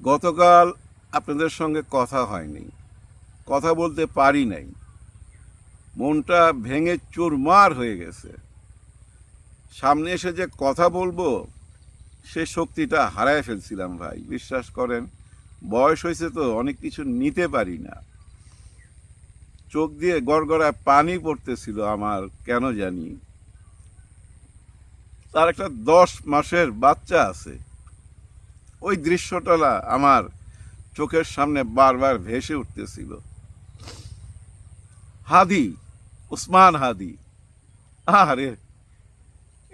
গতকাল আপনাদের সঙ্গে কথা হয়নি। কথা বলতে পারি নাই। মনটা ভেঙে চুরমার হয়ে গেছে। সামনে এসে যে কথা বলব, সে শক্তিটা হারায় ফেলছিলাম ভাই। বিশ্বাস করেন, বয়স হয়েছে তো, অনেক কিছু নিতে পারি না। চোখ দিয়ে গড়গড়ায় পানি পড়তেছিল আমার, কেন জানি। তার একটা দশ মাসের বাচ্চা আছে। ওই দৃশ্যটা আমার চোখের সামনে বারবার ভেসে উঠতেছিল। হাদি উসমান হাদি। আরে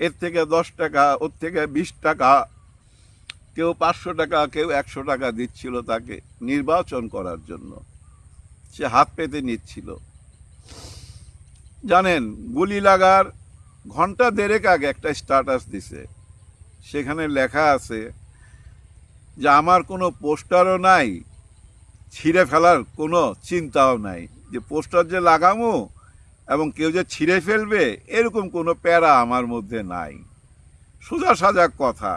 এর থেকে দশ টাকা, ওর থেকে বিশ টাকা, কেউ পাঁচশো টাকা, কেউ একশো টাকা দিচ্ছিল তাকে নির্বাচন করার জন্য। সে হাত পেতে নিচ্ছিল। জানেন, গুলি লাগার ঘণ্টা দেড়েক আগে একটা স্ট্যাটাস দিছে। সেখানে লেখা আছে যে আমার কোনো পোস্টারও নাই, ছিঁড়ে ফেলার কোনো চিন্তাও নাই। যে পোস্টার যে লাগামো এবং কেউ যে ছিঁড়ে ফেলবে, এরকম কোনো প্যারা আমার মধ্যে নাই। সোজা সাজা কথা,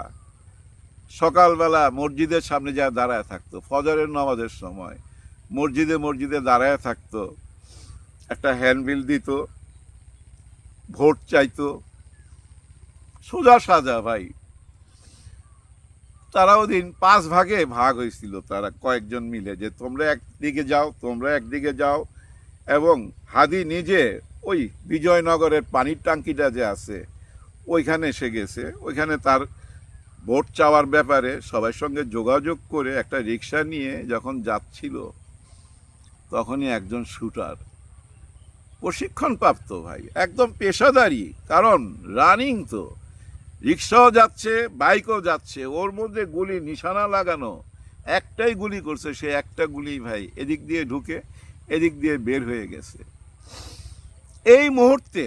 সকালবেলা মসজিদের সামনে যা দাঁড়ায় থাকতো, ফজরের নামাজের সময় মসজিদে মসজিদে দাঁড়ায় থাকতো, একটা হ্যান্ডবিল দিত, ভোট চাইতো। সোজা সাজা ভাই তারা ওদিন পাঁচ ভাগে ভাগ হয়েছিল তারা কয়েকজন মিলে, যে তোমরা একদিকে যাও, তোমরা একদিকে যাও। এবং হাদি নিজে ওই বিজয়নগরের পানির টাঙ্কিটা যে আছে, ওইখানে এসে গেছে। ওইখানে তার ভোট চাওয়ার ব্যাপারে সবার সঙ্গে যোগাযোগ করে একটা রিক্সা নিয়ে যখন যাচ্ছিল, তখনই একজন শুটার, প্রশিক্ষণপ্রাপ্ত ভাই, একদম পেশাদারি, কারণ রানিং তো। রিক্সাও যাচ্ছে, বাইকও যাচ্ছে, ওর মধ্যে গুলি, নিশানা লাগানো। একটাই গুলি করছে, সে একটা গুলি ভাই, এদিক দিয়ে ঢুকে, এদিক দিয়ে বের হয়ে গেছে। এই মুহূর্তে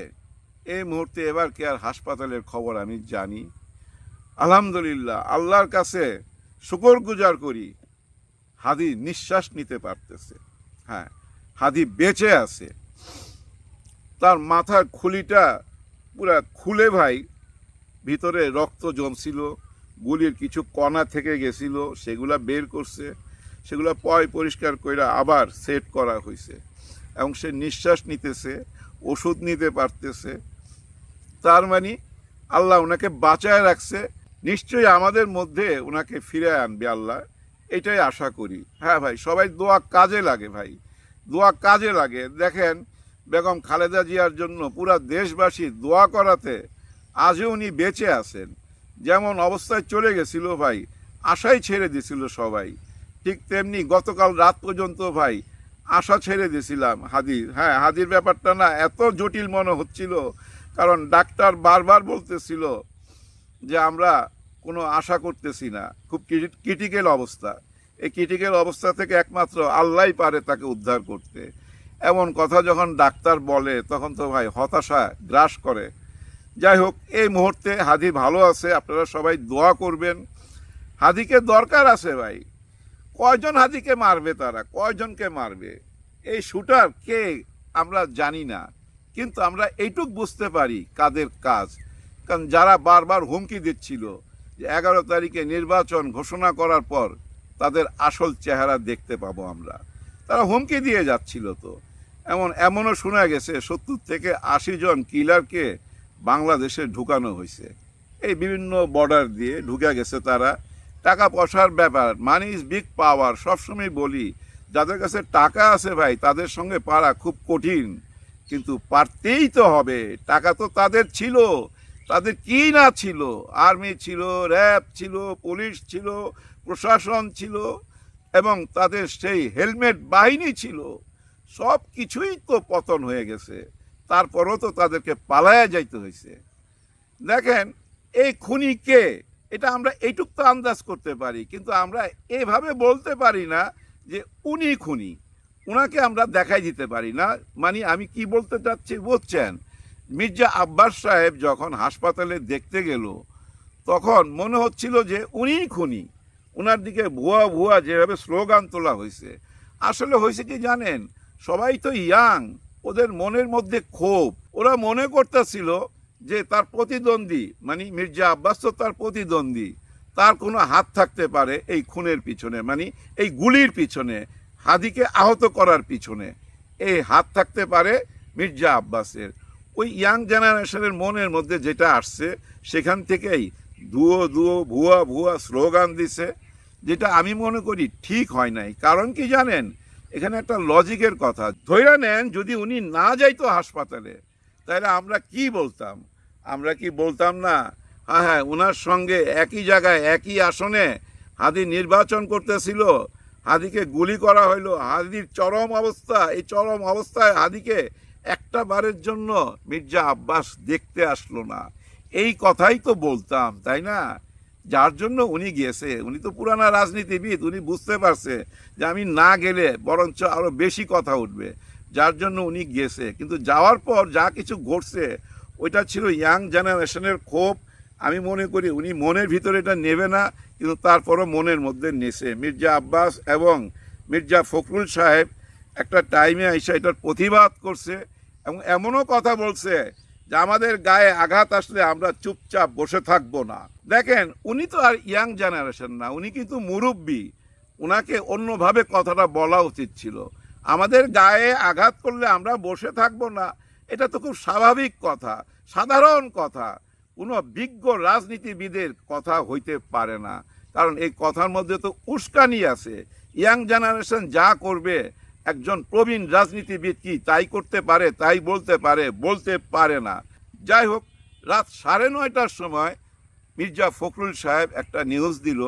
এই মুহূর্তে এবার কে আর হাসপাতালের খবর আমি জানি? আলহামদুলিল্লাহ, আল্লাহর কাছে শুকর গুজার করি, হাদি নিঃশ্বাস নিতে পারতেছে। হ্যাঁ হাদি বেঁচে আছে। তার মাথার খুলিটা পুরা খুলে ভাই ভিতরে রক্ত জমছিল, গুলির কিছু কণা থেকে গেছিল, সেগুলা বের করছে, সেগুলো পয় পরিষ্কার কইরা আবার সেট করা হয়েছে এবং সে নিঃশ্বাস নিতেছে, ওষুধ নিতে পারতেছে। তার মানে আল্লাহ ওনাকে বাঁচায় রাখছে, নিশ্চয়ই আমাদের মধ্যে ওনাকে ফিরে আনবে আল্লাহ, এটাই আশা করি। হ্যাঁ ভাই, সবাই দোয়া কাজে লাগে ভাই, দোয়া কাজে লাগে। দেখেন, বেগম খালেদা জিয়ার জন্য পুরা দেশবাসী দোয়া করাতে আজও উনি বেঁচে আছেন। যেমন অবস্থায় চলে গেছিল ভাই, আশাই ছেড়ে দিছিল সবাই। ঠিক তেমনি গতকাল রাত পর্যন্ত ভাই, আশা ছেড়ে দিয়েছিলাম হাদির। হ্যাঁ হাদির ব্যাপারটা না এত জটিল মনে হচ্ছিল, কারণ ডাক্তার বারবার বলতেছিল যে আমরা কোনো আশা করতেছি না। খুব ক্রিটিক্যাল অবস্থা। এই ক্রিটিক্যাল অবস্থা থেকে একমাত্র আল্লাহই পারে তাকে উদ্ধার করতে। এমন কথা যখন ডাক্তার বলে, তখন তো ভাই হতাশা গ্রাস করে। যাই হোক, এই মুহূর্তে হাদি ভালো আছে, আপনারা সবাই দোয়া করবেন। হাদিকে দরকার আছে ভাই। কয়জন হাদিকে মারবে তারা? কয়জনকে মারবে? এই শুটার কে আমরা জানি না, কিন্তু আমরা এইটুক বুঝতে পারি কাদের কাজ। কারণ যারা বারবার হুমকি দিচ্ছিল যে এগারো তারিখে নির্বাচন ঘোষণা করার পর তাদের আসল চেহারা দেখতে পাবো আমরা। তারা হুমকি দিয়ে যাচ্ছিল তো। এমন, এমনও শোনা গেছে, সত্তর থেকে আশি জন কিলারকে বাংলাদেশে ঢুকানো হয়েছে। এই বিভিন্ন বর্ডার দিয়ে ঢুকে গেছে তারা। টাকা পয়সার ব্যাপার মানি ইজ বিগ পাওয়ার সবসময় বলি, যাদের কাছে টাকা আছে ভাই, তাদের সঙ্গে পারা খুব কঠিন। কিন্তু পারতেই তো হবে, টাকা তো তাদের ছিল, তাদের কি না ছিল? আর্মি ছিল র্যাব ছিল পুলিশ ছিল, প্রশাসন ছিল, এবং তাদের সেই হেলমেট বাহিনী ছিল সব কিছুই তো পতন হয়ে গেছে। তারপরও তো তাদেরকে পালায়া যাইতে হয়েছে দেখেন, এই খুনি কে? এটা আমরা এইটুক তো আন্দাজ করতে পারি, কিন্তু আমরা এভাবে বলতে পারি না যে উনি খুনি। ওনাকে আমরা দেখাই দিতে পারি না। মানে আমি কি বলতে চাচ্ছি বুঝছেন? মির্জা আব্বাস সাহেব যখন হাসপাতালে দেখতে গেল, তখন মনে হচ্ছিল যে উনি খুনি। ওনার দিকে ভুয়া ভুয়া যেভাবে স্লোগান তোলা হয়েছে আসলে হয়েছে কি জানেন? সবাই তো ইয়াং। ওদের মনের মধ্যে ক্ষোভ। ওরা মনে করতেছিল যে তার প্রতিদ্বন্দ্বী মানে মির্জা আব্বাস তো তার প্রতিদ্বন্দ্বী, তার কোনো হাত থাকতে পারে এই খুনের পিছনে মানে এই গুলির পিছনে, হাদিকে আহত করার পিছনে এই হাত থাকতে পারে মির্জা আব্বাসের। ওই ইয়াং জেনারেশনের মনের মধ্যে যেটা আসছে, সেখান থেকেই দুয়ো দুয়ো ভুয়া ভুয়া স্লোগান দিছে, যেটা আমি মনে করি ঠিক হয় নাই। কারণ কি জানেন? এখানে একটা লজিকের কথা। ধৈরা নেন, যদি উনি না যাইতো হাসপাতালে তাহলে আমরা কি বলতাম? আমরা কি বলতাম না হ্যাঁ হ্যাঁ ওনার সঙ্গে একই জায়গায়, একই আসনে হাদি নির্বাচন করতেছিল, হাদিকে গুলি করা হইল, হাদির চরম অবস্থা, এই চরম অবস্থায় হাদিকে একটা বারের জন্য মির্জা আব্বাস দেখতে আসলো না। এই কথাই তো বলতাম, তাই না? যার জন্য উনি গিয়েছে, উনি তো পুরানা রাজনীতিবিদ, উনি বুঝতে পারছে যে আমি না গেলে বরঞ্চ আরও বেশি কথা উঠবে। যার জন্য উনি গিয়েছে। কিন্তু যাওয়ার পর যা কিছু ঘটছে, ওইটা ছিল ইয়াং জেনারেশনের ক্ষোভ। আমি মনে করি উনি মনের ভিতরে এটা নেবে না, কিন্তু তারপরও মনের মধ্যে নেছে মির্জা আব্বাস এবং মির্জা ফখরুল সাহেব একটা টাইমে এসে এটার প্রতিবাদ করছে এবং এমনও কথা বলছে যে আমাদের গায়ে আঘাত আসলে আমরা চুপচাপ বসে থাকব না। দেখেন, উনি তো আর ইয়াং জেনারেশন না, উনি কিন্তু মুরব্বী। ওনাকে অন্যভাবে কথাটা বলা উচিত ছিল। আমাদের গায়ে আঘাত করলে আমরা বসে থাকব না, এটা তো খুব স্বাভাবিক কথা, সাধারণ কথা। কোনো বিজ্ঞ রাজনীতিবিদের কথা হইতে পারে না, কারণ এই কথার মধ্যে তো উস্কানি আছে। ইয়াং জেনারেশন যা করবে একজন প্রবীণ রাজনীতিবিদ কি তাই করতে পারে, তাই বলতে পারে বলতে পারে না। যাই হোক, রাত সাড়ে নয়টার সময় মির্জা ফখরুল সাহেব একটা নিউজ দিল,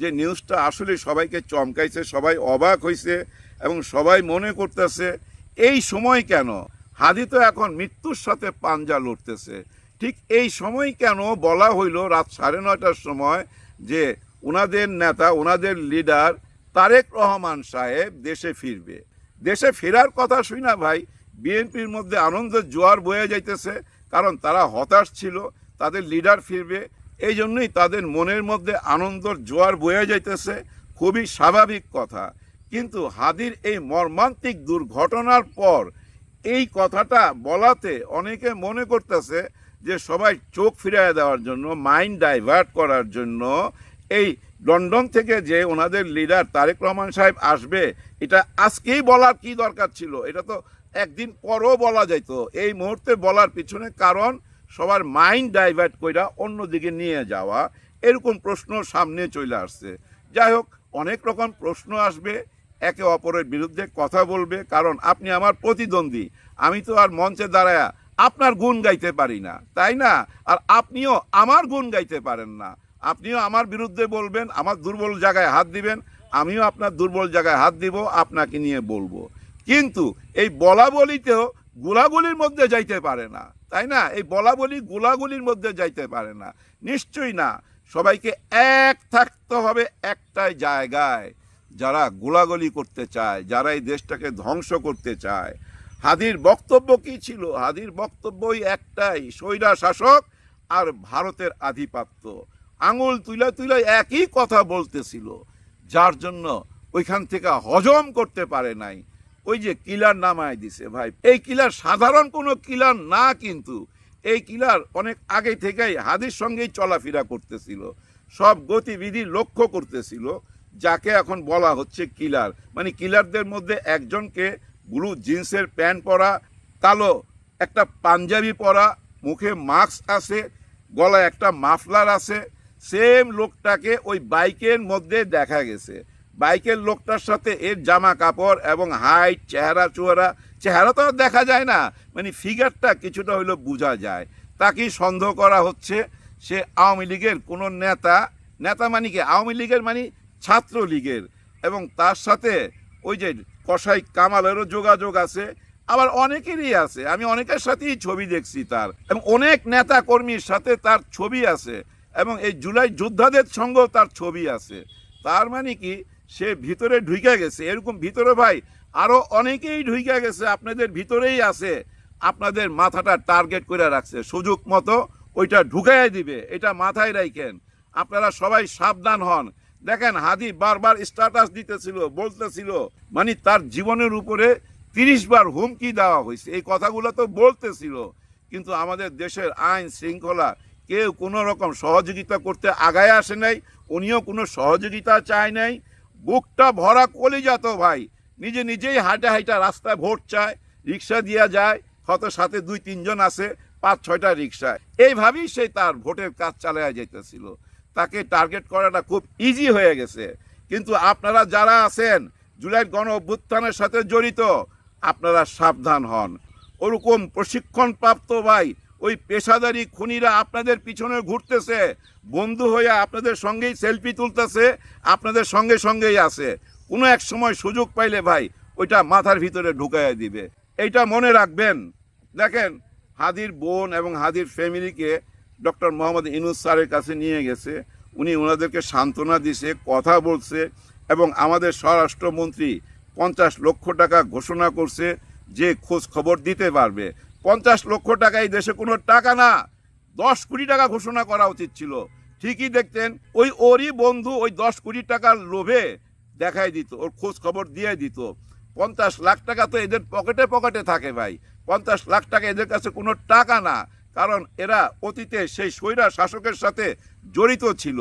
যে নিউজটা আসলে সবাইকে চমকাইছে, সবাই অবাক হয়েছে এবং সবাই মনে করতেছে, এই সময় কেন? হাদি তো এখন মৃত্যুর সাথে পাঞ্জা লড়তেছে। ঠিক এই সময় কেন বলা হইল রাত সাড়ে নয়টার সময় যে ওনাদের নেতা ওনাদের লিডার তারেক রহমান সাহেব দেশে ফিরবে। দেশে ফেরার কথা শুই না ভাই। বিএনপির মধ্যে আনন্দের জোয়ার বয়ে যাইতেছে, কারণ তারা হতাশ ছিল, তাদের লিডার ফিরবে, এই জন্যই তাদের মনের মধ্যে আনন্দর জোয়ার বয়ে যাইতেছে, খুবই স্বাভাবিক কথা। কিন্তু হাদির এই মর্মান্তিক দুর্ঘটনার পর এই কথাটা বলাতে অনেকে মনে করতেছে যে সবাই চোখ ফিরিয়ে দেওয়ার জন্য মাইন্ড ডাইভার্ট করার জন্য এই লন্ডন থেকে যে ওনাদের লিডার তারেক রহমান সাহেব আসবে, এটা আজকেই বলার কি দরকার ছিল? এটা তো একদিন পরও বলা যাইতো। এই মুহূর্তে বলার পিছনে কারণ, সবার মাইন্ড ডাইভার্ট কইরা অন্যদিকে নিয়ে যাওয়া, এরকম প্রশ্ন সামনে চলে আসছে। যাই হোক, অনেক রকম প্রশ্ন আসবে, একে অপরের বিরুদ্ধে কথা বলবে, কারণ আপনি আমার প্রতিদ্বন্দ্বী। আমি তো আর মঞ্চে দাঁড়ায়া আপনার গুণ গাইতে পারি না, তাই না? আর আপনিও আমার গুণ গাইতে পারেন না। আপনিও আমার বিরুদ্ধে বলবেন, আমার দুর্বল জায়গায় হাত দিবেন, আমিও আপনার দুর্বল জায়গায় হাত দিব, আপনাকে নিয়ে বলব। কিন্তু এই বলা বলিতেও গুলাগুলির মধ্যে যাইতে পারে না, তাই না? এই বলা বলি গুলাগুলির মধ্যে যাইতে পারে না। নিশ্চয়ই না, সবাইকে এক থাকতে হবে একটাই জায়গায়। যারা গোলাগুলি করতে চায়, যারা এই দেশটাকে ধ্বংস করতে চায়। হাদির বক্তব্য কি ছিল? হাদির বক্তব্যই একটাই স্বৈরা শাসক আর ভারতের আধিপত্য। আঙুল তুলে তুলে একই কথা বলতেছিল, যার জন্য ওইখান থেকে হজম করতে পারে নাই। ওই যে কিলার নামায় দিছে ভাই। এই কিলার সাধারণ কোনো কিলার না কিন্তু, এই কিলার অনেক আগে থেকেই হাদির সঙ্গেই চলাফেরা করতেছিল। সব গতিবিধি লক্ষ্য করতেছিল, যাকে এখন বলা হচ্ছে কিলার। মানে কিলারদের মধ্যে একজনকে ব্লু জিন্সের প্যান্ট পরা, কালো একটা পাঞ্জাবি পরা, মুখে মাস্ক আছে, গলায় একটা মাফলার আছে সেম লোকটাকে ওই বাইকের মধ্যে দেখা গেছে। বাইকের লোকটার সাথে এর জামা কাপড় এবং হাইট, চেহারা, চুয়ারা, চেহারা তো দেখা যায় না। মানে ফিগারটা কিছুটা হইলেও বোঝা যায়। তাকেই সন্দেহ করা হচ্ছে, সে আওয়ামী লীগের কোনো নেতা নেতা মানে কি? আওয়ামী লীগের মানে ছাত্র লীগের এবং তার সাথে ওই যে কসাই কামালেরও যোগাযোগ আছে। আবার অনেকেরই আছে। আমি অনেকের সাথেই ছবি দেখছি তার। এবং অনেক নেতা কর্মীর সাথে তার ছবি আছে। এবং এই জুলাই যোদ্ধাদের সঙ্গেও তার ছবি আছে। তার মানে কি? সে ভিতরে ঢুকে গেছে। এরকম ভিতরে ভাই আরও অনেকেই ঢুকে গেছে। আপনাদের ভিতরেই আছে। আপনাদের মাথাটা টার্গেট করে রাখছে। সুযোগ মতো ওইটা ঢুকাই দিবে। এটা মাথায় রাখেন আপনারা সবাই সাবধান হন। দেখেন, হাদি বারবার স্ট্যাটাস দিতেছিল, বলতেছিল মানে তার জীবনের উপরে তিরিশ বার হুমকি দেওয়া হয়েছে। এই কথাগুলো তো বলতেছিল। কিন্তু আমাদের দেশের আইন শৃঙ্খলা কেউ কোনো রকম সহযোগিতা করতে আগায় আসে নাই, উনিও কোনো সহযোগিতা চায় নাই। বুকটা ভরা কলিজা তো ভাই, নিজে নিজেই হাঁটা হাঁটা রাস্তায় ভোট চায়, রিক্সা দিয়া যায়, হয়তো সাথে দুই তিনজন আছে, পাঁচ ছয়টা রিক্সা এইভাবেই সে তার ভোটের কাজ চালায় যেতেছিল তাকে টার্গেট করাটা খুব ইজি হয়ে গেছে। কিন্তু আপনারা যারা আছেন, জুলাই গণ অভ্যুত্থানের সাথে জড়িত, আপনারা সাবধান হন। ওরকম প্রশিক্ষণপ্রাপ্ত ভাই ওই পেশাদারি খুনিরা আপনাদের পিছনে ঘুরতেছে, বন্ধু হয়ে আপনাদের সঙ্গেই সেলফি তুলতেছে, আপনাদের সঙ্গে সঙ্গেই আছে। কোনো এক সময় সুযোগ পাইলে ভাই, ওইটা মাথার ভিতরে ঢুকাইয়া দিবে। এইটা মনে রাখবেন। দেখেন, হাদির বোন এবং হাদির ফ্যামিলিকে ডক্টর মোহাম্মদ ইনুস স্যারের কাছে নিয়ে গেছে। উনি ওনাদেরকে সান্ত্বনা দিছে, কথা বলছে এবং আমাদের স্বরাষ্ট্রমন্ত্রী পঞ্চাশ লক্ষ টাকা ঘোষণা করছে যে খোঁজ খবর দিতে পারবে। পঞ্চাশ লক্ষ টাকা এই দেশে কোনো টাকা না। দশ কোটি টাকা ঘোষণা করা উচিত ছিল। ঠিকই দেখতেন, ওই ওরই বন্ধু ওই দশ কোটি টাকার লোভে দেখাই দিত, ওর খোঁজ খবর দিয়ে দিত। পঞ্চাশ লাখ টাকা তো এদের পকেটে পকেটে থাকে ভাই। পঞ্চাশ লাখ টাকা এদের কাছে কোনো টাকা না, কারণ এরা অতীতে সেই স্বৈরা শাসকের সাথে জড়িত ছিল।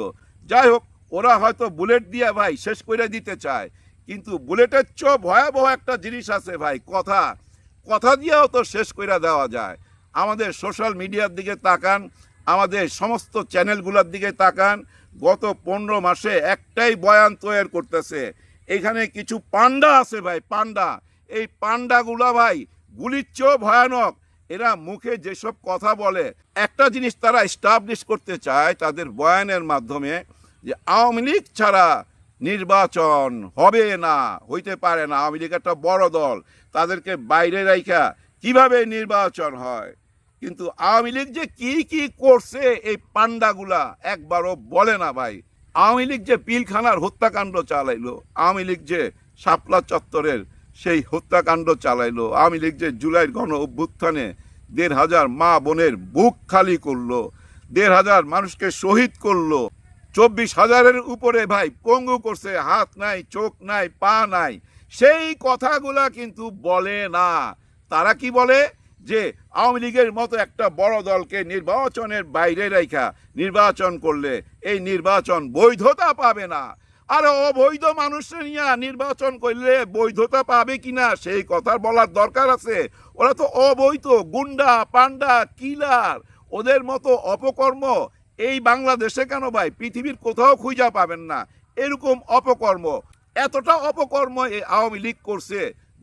যাই হোক, ওরা হয়তো বুলেট দিয়ে ভাই শেষ করে দিতে চায়, কিন্তু বুলেটের চেয়েও ভয়াবহ একটা জিনিস আছে ভাই, কথা। কথা দিয়েও তো শেষ করে দেওয়া যায়। আমাদের সোশ্যাল মিডিয়ার দিকে তাকান, আমাদের সমস্ত চ্যানেলগুলোর দিকে তাকান, গত পনেরো মাসে একটাই বয়ান তৈরি করতেছে। এখানে কিছু পান্ডা আছে ভাই, পান্ডা। এই পান্ডাগুলা ভাই গুলির চেয়েও ভয়ানক। এরা মুখে যেসব কথা বলে, একটা জিনিস তারা স্টাবলিশ করতে চায় তাদের বয়ানের মাধ্যমে যে আওয়ামী লীগ ছাড়া নির্বাচন হবে না, হইতে পারে না। আওয়ামী লীগ একটা বড় দল। তাদেরকে বাইরে রাইখা কীভাবে নির্বাচন হয়? কিন্তু আওয়ামী লীগ যে কি কি করছে, এই পান্ডাগুলা একবারও বলে না ভাই। আওয়ামী লীগ যে পিলখানার হত্যাকাণ্ড চালাইলো, আওয়ামী লীগ যে শাপলা চত্বরের সেই হত্যাকাণ্ড চালাইলো, আওয়ামী লীগ যে জুলাইয়ের গণ অভ্যুত্থানে দেড় হাজার মা বোনের বুক খালি করল, দেড় হাজার মানুষকে শহীদ করল, চব্বিশ হাজারের উপরে ভাই পঙ্গু করছে, হাত নাই, চোখ নাই, পা নাই। সেই কথাগুলা কিন্তু বলে না। তারা কি বলে? যে আওয়ামী লীগের মতো একটা বড় দলকে নির্বাচনের বাইরে রেখা নির্বাচন করলে এই নির্বাচন বৈধতা পাবে না। আর অবৈধ মানুষের নিয়ে নির্বাচন করলে বৈধতা পাবে কিনা সেই কথা বলার দরকার আছে। ওরা তো অবৈধ, গুন্ডা পান্ডা কিলার, ওদের মতো অপকর্ম এই বাংলাদেশে কেন ভাই? পৃথিবীর কোথাও খুঁজা পাবেন না। এরকম অপকর্ম এতটা অপকর্ম এই আওয়ামী লীগ করছে,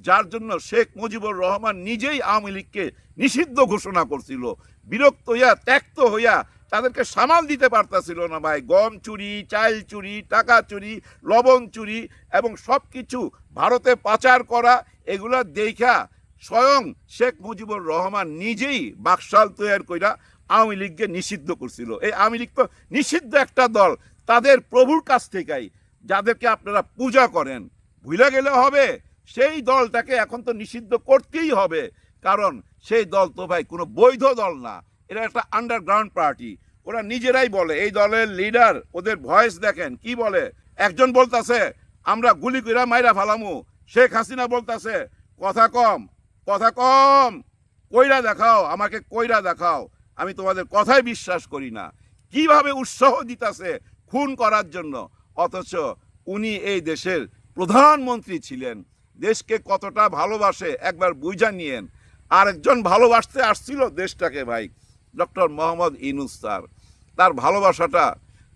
যার জন্য শেখ মুজিবুর রহমান নিজেই আওয়ামী লীগকে নিষিদ্ধ ঘোষণা করছিল। বিরক্ত হইয়া, ত্যক্ত হইয়া তাদেরকে সামাল দিতে পারতাছিল না ভাই। গম চুরি চাইল চুরি, টাকা চুরি, লবণ চুরি এবং সব কিছু ভারতে পাচার করা, এগুলা দেখা স্বয়ং শেখ মুজিবুর রহমান নিজেই বাকশাল তৈরি কইরা আওয়ামী লীগকে নিষিদ্ধ করছিল। এই আওয়ামী লীগ তো নিষিদ্ধ একটা দল, তাদের প্রভুর কাছ থেকেই। যাদেরকে আপনারা পূজা করেন। ভুলে গেলে হবে, সেই দলটাকে এখন তো নিষিদ্ধ করতেই হবে। কারণ সেই দল তো ভাই কোনো বৈধ দল না। এটা একটা আন্ডারগ্রাউন্ড পার্টি ওরা নিজেরাই বলে, এই দলের লিডার ওদের ভয়েস দেখেন, কি বলে? একজন বলতাছে, আমরা গুলি কইরা মাইরা ফালামু। শেখ হাসিনা বলতাছে, কথা কম কথা কম। কইরা দেখাও, আমাকে কইরা দেখাও। আমি তোমাদের কথাই বিশ্বাস করি না। কীভাবে উৎসাহ দিতাছে খুন করার জন্য? অথচ উনি এই দেশের প্রধানমন্ত্রী ছিলেন। দেশকে কতটা ভালোবাসে একবার বুঝা নিয়েন। আরেকজন ভালোবাসতে আসছিল দেশটাকে ভাই, ডক্টর মোহাম্মদ ইনুস স্যার। তার ভালোবাসাটা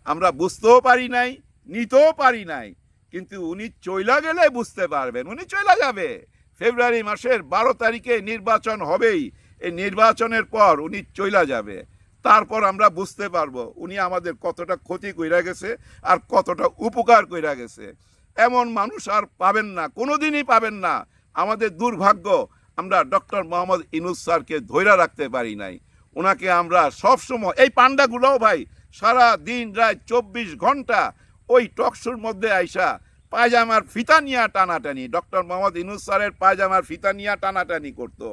আমরা বুঝতেও পারি নাই, নিতেও পারি নাই। কিন্তু উনি চইলা গেলে বুঝতে পারবেন, উনি চইলা যাবে। ফেব্রুয়ারি মাসের বারো তারিখে নির্বাচন হবেই। এই নির্বাচনের পর উনি চইলা যাবে। তারপর আমরা বুঝতে পারব উনি আমাদের কতটা ক্ষতি কইরা গেছে আর কতটা উপকার কইরা গেছে। এমন মানুষ আর পাবেন না, কোনোদিনই পাবেন না। আমাদের দুর্ভাগ্য, আমরা ডক্টর মোহাম্মদ ইনুস স্যারকে ধৈরা রাখতে পারি নাই। ওনাকে আমরা সবসময়, এই পান্ডাগুলোও ভাই, সারা দিন রাত চব্বিশ ঘণ্টা ওই টকশোর মধ্যে আইসা পায়জামার ফিতা নিয়ে টানাটানি, ডক্টর মোহাম্মদ ইনুস স্যারের পায়জামার ফিতা নিয়ে টানাটানি করতো।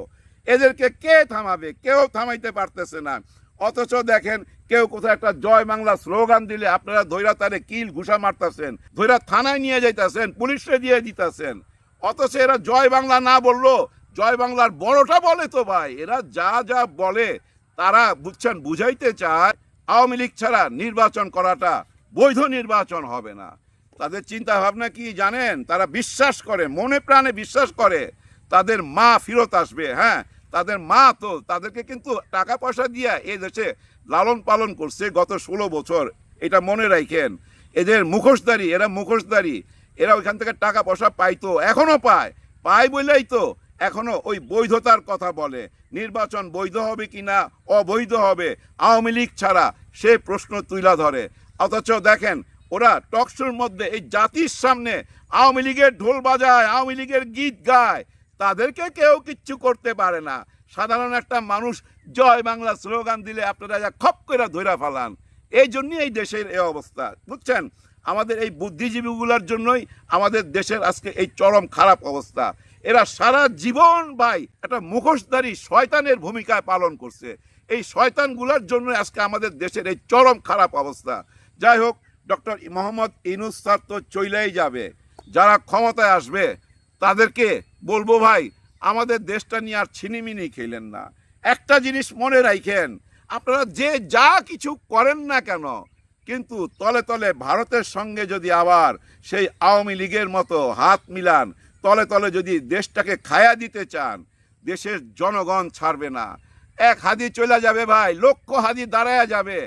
এদেরকে কে থামাবে? কেউ থামাইতে পারতেছে না। অথচ দেখেন, কেউ কোথাও একটা জয় বাংলা স্লোগান দিলে আপনারা ধৈরা তারে কিল ঘুষা মারতেছেন, ধৈরা থানায় নিয়ে যাইতেছেন, পুলিশে দিয়ে দিতেছেন। অথচ এরা জয় বাংলা না বলল, জয় বাংলার বড়টা বলে তো ভাই, এরা যা যা বলে তারা বুঝছেন, বুঝাইতে চায়, আওয়ামী লীগ ছাড়া নির্বাচন করাটা বৈধ নির্বাচন হবে না। তাদের চিন্তা ভাবনা কি জানেন? তারা বিশ্বাস করে, মনে প্রাণে বিশ্বাস করে, তাদের মা ফেরত আসবে হ্যাঁ? তাদের মা তো তাদেরকে কিন্তু টাকা পয়সা দিয়ে এই দেশে লালন পালন করছে গত ষোলো বছর। এটা মনে রাখেন এদের মুখোশধারী, এরা মুখোশধারী। এরা ওইখান থেকে টাকা পয়সা পাইতো, এখনও পায়। পায় বলেই তো এখনও ওই বৈধতার কথা বলে। নির্বাচন বৈধ হবে কি না, অবৈধ হবে, আওয়ামী লীগ ছাড়া সে প্রশ্ন তুলা ধরে। অথচ দেখেন, ওরা টকশোর মধ্যে এই জাতির সামনে আওয়ামী লীগের ঢোল বাজায়, আওয়ামী লীগের গীত গায়। তাদেরকে কেউ কিচ্ছু করতে পারে না। সাধারণ একটা মানুষ জয় বাংলা স্লোগান দিলে আপনারা যা খপ করে ধৈরা ফেলান। এই জন্যই এই দেশের এই অবস্থা। বুঝছেন? আমাদের এই বুদ্ধিজীবীগুলোর জন্যই আমাদের দেশের আজকে এই চরম খারাপ অবস্থা। এরা সারা জীবন ভাই একটা মুখোশধারী শয়তানের ভূমিকায় পালন করছে। এই শয়তানগুলোর জন্য আজকে আমাদের দেশের এই চরম খারাপ অবস্থা। যাই হোক, ডক্টর মোহাম্মদ ইনুস স্যার তো চইলেই যাবে। যারা ক্ষমতায় আসবে তাদেরকে বলব ভাই, আমাদের দেশটা নিয়ে আর ছিনিমিনি খেলেন না। একটা জিনিস মনে রাখেন, আপনারা যে যা কিছু করেন না কেন, কিন্তু তলে তলে ভারতের সঙ্গে যদি আবার সেই আওয়ামী লীগের মতো হাত মিলান, তলে তলে যদি দেশটাকে খায়া দিতে চান, দেশের জনগণ ছাড়বে না। এক হাদি চলে যাবে ভাই, লক্ষ হাদি দাঁড়ায়া যাবে।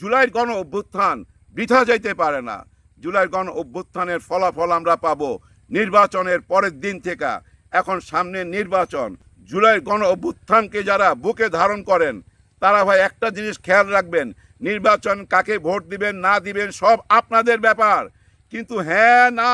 জুলাইয়ের গণ অভ্যুত্থান বৃথা যাইতে পারে না। জুলাইয়ের গণ অভ্যুত্থানের ফলাফল আমরা পাবো নির্বাচনের পরের দিন থেকে এখন সামনে নির্বাচন, জুলাই গণ অভ্যুত্থানকে যারা বুকে ধারণ করেন, তারা ভাই একটা জিনিস খেয়াল রাখবেন, নির্বাচন কাকে ভোট দিবেন, না দিবেন, সব আপনাদের ব্যাপার। কিন্তু হ্যাঁ না